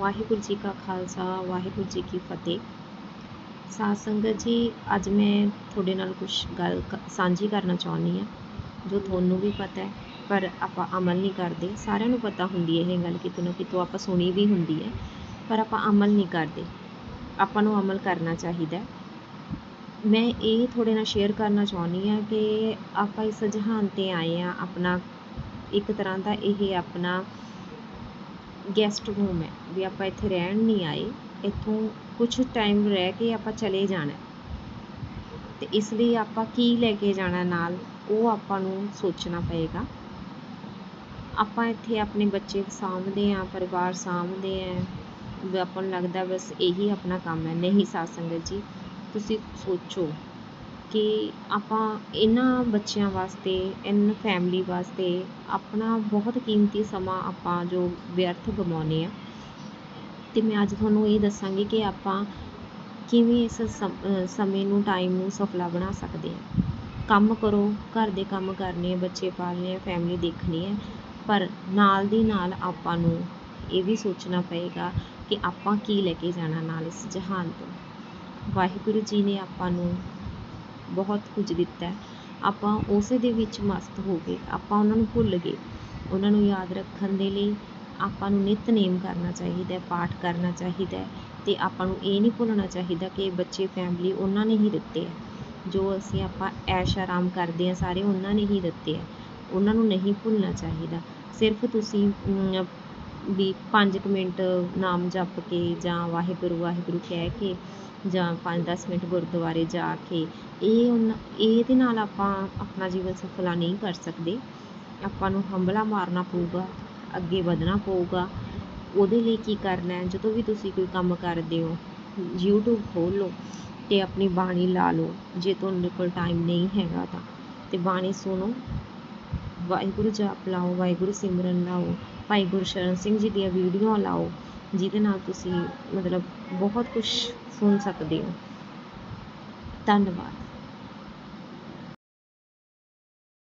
ਵਾਹਿਗੁਰੂ ਜੀ ਕਾ ਖਾਲਸਾ, ਵਾਹਿਗੁਰੂ ਜੀ ਕੀ ਫਤਿਹ। ਸਾਧ ਸੰਗਤ ਜੀ, ਅੱਜ ਮੈਂ ਤੁਹਾਡੇ ਨਾਲ ਕੁਝ ਗੱਲ ਕ- ਸਾਂਝੀ ਕਰਨਾ ਚਾਹੁੰਦੀ ਹਾਂ, ਜੋ ਤੁਹਾਨੂੰ ਵੀ ਪਤਾ ਹੈ, ਪਰ ਆਪਾਂ ਅਮਲ ਨਹੀਂ ਕਰਦੇ। ਸਾਰਿਆਂ ਨੂੰ ਪਤਾ ਹੁੰਦੀ ਹੈ ਇਹ ਗੱਲ ਕਿਤੋਂ ਨਾ ਕਿਤੋਂ ਆਪਾਂ ਸੁਣੀ ਵੀ ਹੁੰਦੀ ਹੈ, ਪਰ ਆਪਾਂ ਅਮਲ ਨਹੀਂ ਕਰਦੇ। ਆਪਾਂ ਨੂੰ ਅਮਲ ਕਰਨਾ ਚਾਹੀਦਾ ਮੈਂ ਇਹ ਤੁਹਾਡੇ ਨਾਲ ਸ਼ੇਅਰ ਕਰਨਾ ਚਾਹੁੰਦੀ ਹਾਂ ਕਿ ਆਪਾਂ ਇਸ ਜਹਾਨ 'ਤੇ ਆਏ ਹਾਂ, ਆਪਣਾ ਇੱਕ ਤਰ੍ਹਾਂ ਦਾ ਇਹ ਆਪਣਾ ਗੈਸਟ ਰੂਮ ਹੈ ਵੀ ਆਪਾਂ ਇੱਥੇ ਰਹਿਣ ਨਹੀਂ ਆਏ, ਇੱਥੋਂ ਕੁਛ ਟਾਈਮ ਰਹਿ ਕੇ ਆਪਾਂ ਚਲੇ ਜਾਣਾ ਅਤੇ ਇਸ ਲਈ ਆਪਾਂ ਕੀ ਲੈ ਕੇ ਜਾਣਾ ਨਾਲ, ਉਹ ਆਪਾਂ ਨੂੰ ਸੋਚਣਾ ਪਏਗਾ। ਆਪਾਂ ਇੱਥੇ ਆਪਣੇ ਬੱਚੇ ਸਾਂਭਦੇ ਹਾਂ, ਪਰਿਵਾਰ ਸਾਂਭਦੇ ਹਾਂ ਆਪਾਂ ਨੂੰ ਲੱਗਦਾ ਬਸ ਇਹੀ ਆਪਣਾ ਕੰਮ ਹੈ। ਨਹੀਂ, ਸਾਧ ਸੰਗਤ ਜੀ, ਤੁਸੀਂ ਸੋਚੋ। ਕਿ ਆਪਾਂ ਇਹਨਾਂ ਬੱਚਿਆਂ ਵਾਸਤੇ ਇਨ ਫੈਮਿਲੀ ਵਾਸਤੇ ਆਪਣਾ ਬਹੁਤ ਕੀਮਤੀ ਸਮਾਂ ਆਪਾਂ ਜੋ ਵਿਅਰਥ ਗਵਾਉਂਦੇ ਹਾਂ। ਅਤੇ ਮੈਂ ਅੱਜ ਤੁਹਾਨੂੰ ਇਹ ਦੱਸਾਂਗੀ ਕਿ ਆਪਾਂ ਕਿਵੇਂ ਇਸ ਸਮ- ਸਮੇਂ ਨੂੰ ਟਾਈਮ ਨੂੰ ਸਫਲਾ ਬਣਾ ਸਕਦੇ ਹਾਂ। ਕੰਮ ਕਰੋ, ਘਰ ਦੇ ਕੰਮ ਕਰਨੇ ਬੱਚੇ ਪਾਲਣੇ ਆ ਫੈਮਿਲੀ ਦੇਖਣੀ ਹੈ ਪਰ ਨਾਲ ਦੀ ਨਾਲ ਆਪਾਂ ਨੂੰ ਇਹ ਵੀ ਸੋਚਣਾ ਪਏਗਾ ਕਿ ਆਪਾਂ ਕੀ ਲੈ ਕੇ ਜਾਣਾ ਨਾਲ ਇਸ ਜਹਾਨ ਤੋਂ। ਵਾਹਿਗੁਰੂ ਜੀ ਨੇ ਆਪਾਂ ਨੂੰ ਬਹੁਤ ਕੁਝ ਦਿੱਤਾ ਆਪਾਂ ਉਸੇ ਦੇ ਵਿੱਚ ਮਸਤ ਹੋ ਗਏ। ਆਪਾਂ ਉਹਨਾਂ ਨੂੰ ਭੁੱਲ ਗਏ। ਉਹਨਾਂ ਨੂੰ ਯਾਦ ਰੱਖਣ ਦੇ ਲਈ ਆਪਾਂ ਨੂੰ ਨਿਤਨੇਮ ਕਰਨਾ ਚਾਹੀਦਾ ਪਾਠ ਕਰਨਾ ਚਾਹੀਦਾ ਅਤੇ ਆਪਾਂ ਨੂੰ ਇਹ ਨਹੀਂ ਭੁੱਲਣਾ ਚਾਹੀਦਾ ਕਿ ਬੱਚੇ ਫੈਮਿਲੀ ਉਹਨਾਂ ਨੇ ਹੀ ਦਿੱਤੇ ਹੈ। ਜੋ ਅਸੀਂ ਆਪਾਂ ਐਸ਼ ਆਰਾਮ ਕਰਦੇ ਹਾਂ, ਸਾਰੇ ਉਹਨਾਂ ਨੇ ਹੀ ਦਿੱਤੇ ਹੈ। ਉਹਨਾਂ ਨੂੰ ਨਹੀਂ ਭੁੱਲਣਾ ਚਾਹੀਦਾ। ਸਿਰਫ ਤੁਸੀਂ ਵੀ ਪੰਜ ਕੁ ਮਿੰਟ ਨਾਮ ਜਪ ਕੇ ਜਾਂ ਵਾਹਿਗੁਰੂ ਵਾਹਿਗੁਰੂ ਕਹਿ ਕੇ ਜਾਂ ਪੰਜ ਦਸ ਮਿੰਟ ਗੁਰਦੁਆਰੇ ਜਾ ਕੇ, ਇਹ ਉਹਨਾਂ ਇਹਦੇ ਨਾਲ ਆਪਾਂ ਆਪਣਾ ਜੀਵਨ ਸਫਲਾ ਨਹੀਂ ਕਰ ਸਕਦੇ। ਆਪਾਂ ਨੂੰ ਹੰਭਲਾ ਮਾਰਨਾ ਪਊਗਾ, ਅੱਗੇ ਵਧਣਾ ਪਊਗਾ। ਉਹਦੇ ਲਈ ਕੀ ਕਰਨਾ ਜਦੋਂ ਵੀ ਤੁਸੀਂ ਕੋਈ ਕੰਮ ਕਰਦੇ ਹੋ, YouTube ਖੋਲ੍ਹ ਲਓ ਤੇ ਆਪਣੀ ਬਾਣੀ ਲਾ ਲਓ। ਜੇ ਤੁਹਾਡੇ ਕੋਲ ਟਾਈਮ ਨਹੀਂ ਹੈਗਾ ਤਾਂ, ਤੇ ਬਾਣੀ ਸੁਣੋ। ਵਾਹਿਗੁਰੂ ਜਾਪ ਲਾਓ, ਵਾਹਿਗੁਰੂ ਸਿਮਰਨ ਲਾਓ ਭਾਈ ਗੁਰਸ਼ਰਨ ਸਿੰਘ ਜੀ ਦੀਆਂ ਵੀਡੀਓ ਲਾਓ, ਜਿਹਦੇ ਨਾਲ ਤੁਸੀਂ ਮਤਲਬ ਬਹੁਤ ਕੁਝ ਸੁਣ ਸਕਦੇ ਹੋ। ਧੰਨਵਾਦ।